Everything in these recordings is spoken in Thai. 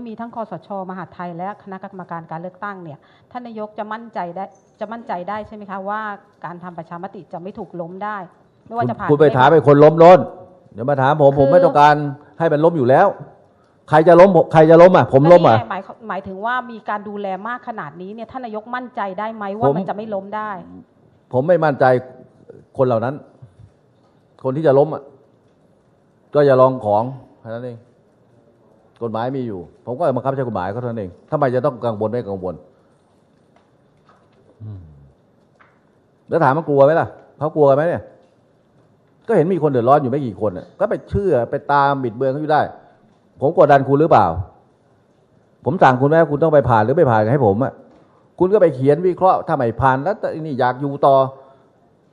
มีทั้งคอสชมหาดไทยและคณะกรรมการการเลือกตั้งเนี่ยท่านนายกจะมั่นใจได้จะมั่นใจได้ใช่ไหมคะว่าการทำประชามติจะไม่ถูกล้มได้ไม่ว่าจะผ่านคุณไปถามไปคนล้มล้นเดี๋ยวมาถามผมคือผมไม่ต้องการให้มันล้มอยู่แล้ว ใครจะล้มผมใครจะล้มอะ ผมล้มอะนี่ไงหมายหมายถึงว่ามีการดูแลมากขนาดนี้เนี่ยท่านนายกมั่นใจได้ไหมว่าผมมันจะไม่ล้มได้ ผมไม่มั่นใจคนเหล่านั้น คนที่จะล้มอะก็อย่าลองของแค่นั้นเอง กฎหมายมีอยู่ ผมก็บังคับใช้กฎหมายก็เท่านั้นเองทำไมจะต้องกังวลไม่กังวลอืมแล้วถามมันกลัวไหมล่ะเขากลัวกันไหมเนี่ย ก็เห็นมีคนเดือดร้อนอยู่ไม่กี่คนน่ะก็ไปเชื่อไปตามบิดเบือนเขาอยู่ได้ ผมกดดันคุณหรือเปล่า ผมสั่งคุณไว้ว่าคุณต้องไปผ่านหรือไม่ผ่านให้ผมอะคุณก็ไปเขียนวิเคราะห์ถ้าไม่ผ่านแล้วนี่อยากอยู่ต่อ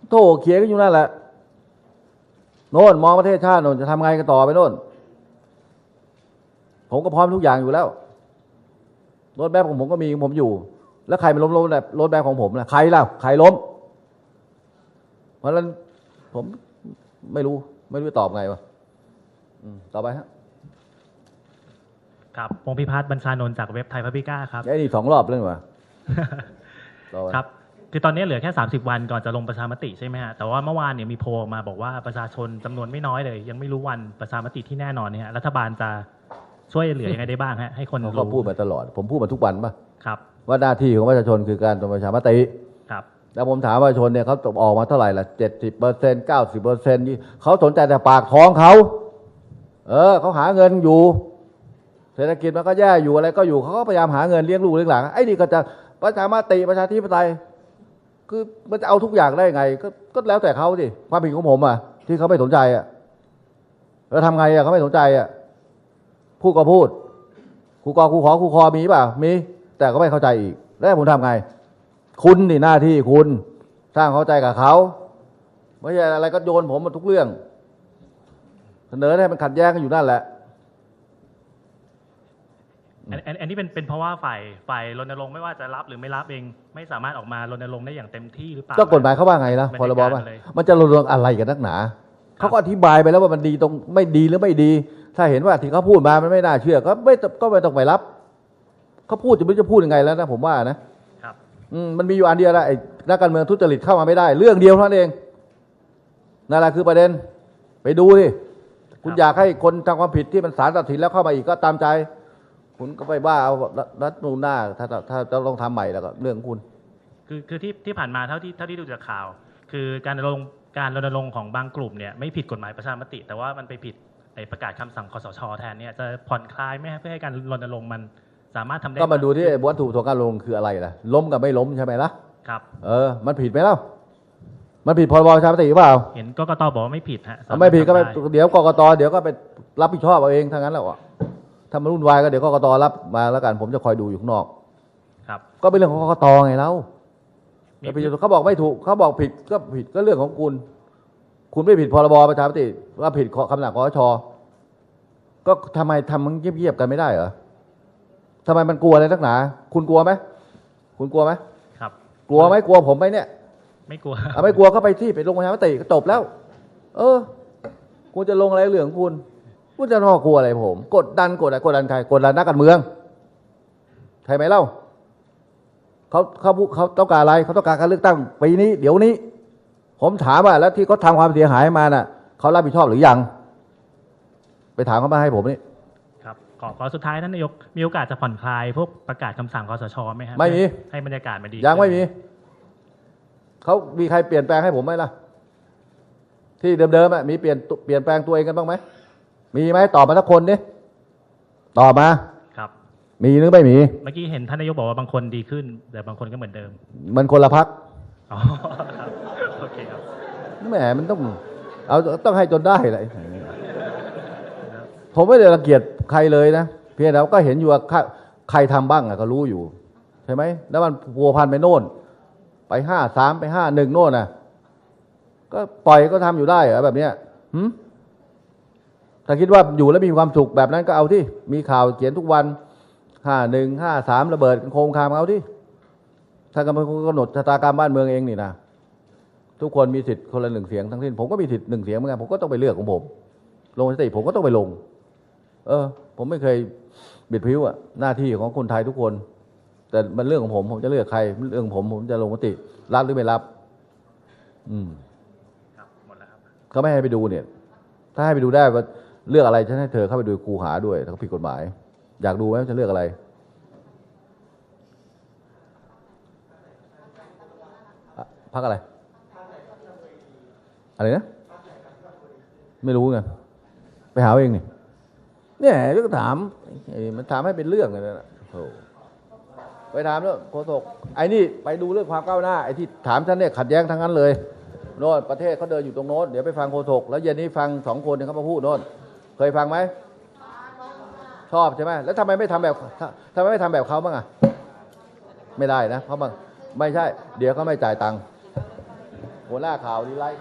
โธ่เขียนกันอยู่นั่นแหละโน่นมองประเทศชาติโน่นจะทำไงกันต่อไปโน่น ผมก็พร้อมทุกอย่างอยู่แล้วรถแบบของผมก็มีของผมอยู่ แล้วใครมาล้มรถแบบรถแบบของผมล่ะใครล่ะใครล้ม เพราะฉะนั้นผมไม่รู้ ไม่รู้จะตอบไงวะอืมต่อไปฮะครับพงพิพัฒน์บัญชานนท์จากเว็บไทยพับพิก้าครับไอ้นี่สองรอบเรื่องวะต่อไปครับ คือตอนนี้เหลือแค่ 30 วันก่อนจะลงประชามติใช่ไหมฮะ แต่ว่าเมื่อวานเนี่ยมีโพลออกมาบอกว่าประชาชนจำนวนไม่น้อยเลย ยังไม่รู้วันประชามติที่แน่นอนเนี่ยฮะรัฐบาลจะ ช่วยเหลือยังไงได้บ้างฮะให้คนเขาก็รู้พูดมาตลอด ผมพูดมาทุกวันป่ะครับ ว่าหน้าที่ของประชาชนคือการทำประชามติ ครับ แล้วผมถามประชาชนเนี่ยเขาตกออกมาเท่าไหร่ล่ะเจ็ดสิบเปอร์เซ็นต์เก้าสิบเปอร์เซ็นต์เขาสนใจแต่ปากท้องเขา เออเขาหาเงินอยู่ เศรษฐกิจมันก็แย่อยู่อะไรก็อยู่เขาก็พยายามหาเงินเลี้ยงลูกเลี้ยงหลานไอ้นี่ก็จะประชามติประชาธิปไตยคือมันจะเอาทุกอย่างได้ไง ก็ก็แล้วแต่เขาสิความผิดของผมอะที่เขาไม่สนใจอะแล้วทำไงอะเขาไม่สนใจอะ พูดก็พูดครูกอครูขอครูคอมีเปล่ามี แต่ก็ไม่เข้าใจอีก แล้วให้ผมทำไง คุณนี่หน้าที่คุณ สร้างเข้าใจกับเขาไม่ใช่อะไรก็โยนผมหมาทุกเรื่อง เสนอให้มันขัดแย้งกันอยู่นั่นแหละอันอันอันนี้เป็นเป็นเพราะว่าฝ่ายฝ่ายรณรงค์ไม่ว่าจะรับหรือไม่รับเอง ไม่สามารถออกมารณรงค์ได้อย่างเต็มที่หรือเปล่าก็กฎหมายเขาว่าไงนะบรรพยากาศรบว่าเลยมันจะรณรงค์อะไรกันนักหนาเขาก็อธิบายไปแล้วว่ามันดีตรงไม่ดีหรือไม่ดี ถ้าเห็นว่าที่เขาพูดมามันไม่น่าเชื่อ ก็ไม่ก็ไม่ต้องไปรับเขาพูดจะไม่รู้จะพูดยังไงแล้วนะผมว่านะครับอืมมันมีอยู่อันเดียวแหละไอ้นักการเมืองทุจริตเข้ามาไม่ได้ เรื่องเดียวเท่านั้นเองนั่นแหละคือประเด็น ไปดูดิคุณอยากให้คนทำความผิดที่มันสารตัดสินแล้วเข้ามาอีกก็ตามใจ คุณก็ไปว่าเอารัฐนูนหน้า ถ้าถ้าถ้าจะต้องทำใหม่แล้วก็เรื่องของคุณ คือคือที่ที่ผ่านมาเท่าที่เท่าที่ดูจากข่าว คือการรณรงค์การรณรงค์ของบางกลุ่มเนี่ยไม่ผิดกฎหมายประชามติ แต่ว่ามันไปผิด ไอ้ประกาศคำสั่งคสชแทนเนี่ยจะผ่อนคลายไหมฮะเพื่อให้การรณรงค์มันสามารถทำได้ก็มาดูที่วัตถุประสงค์การลงคืออะไรล่ะ ล้มกับไม่ล้มใช่ไหมล่ะครับเออ มันผิดไหมเล่ามันผิดพรบประชามติหรือเปล่า เห็นกกตบอกว่าไม่ผิดฮะถ้าไม่ผิดก็ไปทำด้เดี๋ยวกกตเดี๋ยวก็ไปรับผิดชอบเอาเองทั้งนั้นแหละวะถ้ามันวุ่นวายก็เดี๋ยวกกตรับมาแล้วกัน ผมจะคอยดูอยู่ข้างนอก ครับ ก็เป็นเรื่องของกกตไงแล้วมีแต่ผิดเขาบอกไม่ถูกเขาบอกผิดก็ผิดก็เรื่องของคุณ คุณไม่ผิดพรบประชามติว่าผิดคำสั่งคอชก็ทำไมทำมันเงียบๆกันไม่ได้เหรอทำไมมันกลัวอะไรนักหนา คุณกลัวไหมคุณกลัวไหมครับ กลัวไหมกลัวผมไหมเนี่ย ไม่กลัวเอาไม่กลัวก็ไปที่ไปลงประชามติก็จบแล้ว เออ คุณจะลงอะไรเรื่องของคุณคุณจะรอกลัวอะไรผม กดดันกดอะไรกดดันใครกดดันนักการเมืองใช่ไหมเล่าเขาเขาเขาต้องการอะไรเขาต้องการการเลือกตั้งปีนี้ เดี๋ยวนี้ ผมถามว่าแล้วที่เขาทำความเสียหายมาน่ะเขารับผิดชอบหรือยัง ไปถามเขามาให้ผมนี่ครับขอขอสุดท้ายท่านนายกมีโอกาสจะผ่อนคลายพวกประกาศคำสั่งคสชไหมครับไม่มีให้บรรยากาศมันดียังไม่มีขึ้นเขามีใครเปลี่ยนแปลงให้ผมไหมล่ะ ที่เดิมๆอะมีเปลี่ยนตุเปลี่ยนแปลงตัวเองกันบ้างไหมมีไหมตอบมาสักคนดิตอบมาครับมีหรือไม่มี เมื่อกี้เห็นท่านนายกบอกว่าบางคนดีขึ้น แต่บางคนก็เหมือนเดิม มันคนละพัก อ๋อครับโอเคครับ แหมมันต้อง เอาต้องให้จนได้เลยผมไม่ได้รังเกียจใครเลยนะเพียงแต่ว่าก็เห็นอยู่ว่าใครใครทำบ้างอะก็รู้อยู่ใช่ไหมแล้วมันพัวพันไปโน่น ไปห้าสามไปห้าหนึ่งโน่นน่ะ ก็ปล่อยก็ทำอยู่ได้เหรอแบบเนี้ยหืมถ้าคิดว่าอยู่แล้วมีความสุขแบบนั้นก็เอาที่มีข่าวเขียนทุกวันห้าหนึ่งห้าสามระเบิดโคมคามเอาที่ถ้ากำหนดกำหนดชะตากรรมบ้านเมืองเองนี่นะ ทุกคนมีสิทธิ์คนละหนึ่งเสียงทั้งสิ้นผมก็มีสิทธิ์หนึ่งเสียงเหมือนกันผมก็ต้องไปเลือกของผม ลงมติผมก็ต้องไปลง เออ ผมไม่เคยบิดพริ้วอะหน้าที่ของคนไทยทุกคน แต่มันเรื่องของผม ผมจะเลือกใคร เรื่องของผมผมจะลงมติรับหรือไม่รับ อืมครับหมดแล้วครับเขาไม่ให้ไปดูเนี่ย ถ้าให้ไปดูได้ว่าเลือกอะไรฉันให้เธอเข้าไปดูครูหาด้วยถ้าเขาผิดกฎหมาย อยากดูไหมว่าจะเลือกอะไรอะพักอะไร อะไรนะ ไม่รู้ไงไปหาเอาเองนี่เนี่ยก็ถามมันถามให้เป็นเรื่องเลยนะโอ้ไปถามเรื่องโฆษกไอ้นี่ไปดูเรื่องความก้าวหน้าไอ้ที่ถามฉันเนี่ยขัดแย้งทั้งนั้นเลยโน่นประเทศเขาเดินอยู่ตรงโน้นเดี๋ยวไปฟังโฆษกแล้วเย็นนี้ฟังสองคนเนี่ยเขามาพูดโน่นเคยฟังไหมชอบใช่ไหมแล้วทำไมไม่ทำแบบทำไมไม่ทำแบบเขาบ้างอะไม่ได้นะเพราะมันไม่ใช่ เดี๋ยวเขาไม่จ่ายตังค์หัวหน้าข่าวดีไลท์